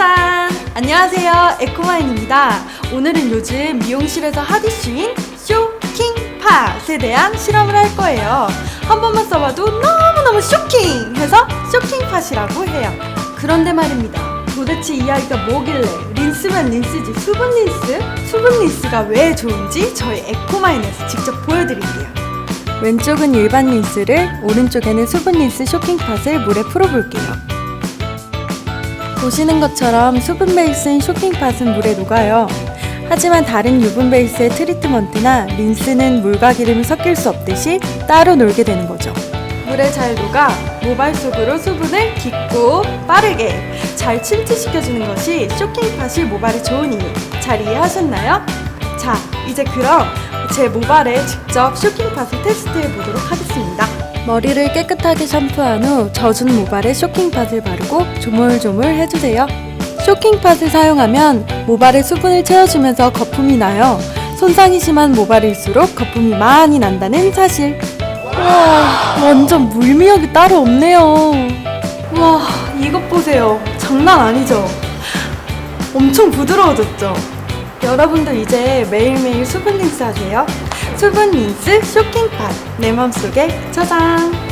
짜잔! 안녕하세요. 에코마인입니다. 오늘은 요즘 미용실에서 핫 이슈인 쇼킹팟에 대한 실험을 할 거예요. 한 번만 써봐도 너무너무 쇼킹! 해서 쇼킹팟이라고 해요. 그런데 말입니다. 도대체 이 아이가 뭐길래 린스면 린스지 수분 린스? 수분 린스가 왜 좋은지 저희 에코마인에서 직접 보여드릴게요. 왼쪽은 일반 린스를, 오른쪽에는 수분 린스 쇼킹팟을 물에 풀어볼게요. 보시는 것처럼 수분 베이스인 쇼킹 팟은 물에 녹아요. 하지만 다른 유분 베이스의 트리트먼트나 린스는 물과 기름이 섞일 수 없듯이 따로 놀게 되는 거죠. 물에 잘 녹아 모발 속으로 수분을 깊고 빠르게 잘 침투시켜주는 것이 쇼킹팟이 모발에 좋은 이유. 잘 이해하셨나요? 자, 이제 그럼 제 모발에 직접 쇼킹팟을 테스트해 보도록 하겠습니다. 머리를 깨끗하게 샴푸한 후 젖은 모발에 쇼킹팟을 바르고 조물조물 해주세요. 쇼킹팟을 사용하면 모발에 수분을 채워주면서 거품이 나요. 손상이 심한 모발일수록 거품이 많이 난다는 사실. 와, 완전 물미역이 따로 없네요. 와, 이것 보세요. 장난 아니죠? 엄청 부드러워졌죠? 여러분도 이제 매일매일 수분 린스 하세요. 수분 린스 쇼킹팟 내 맘속에 저장.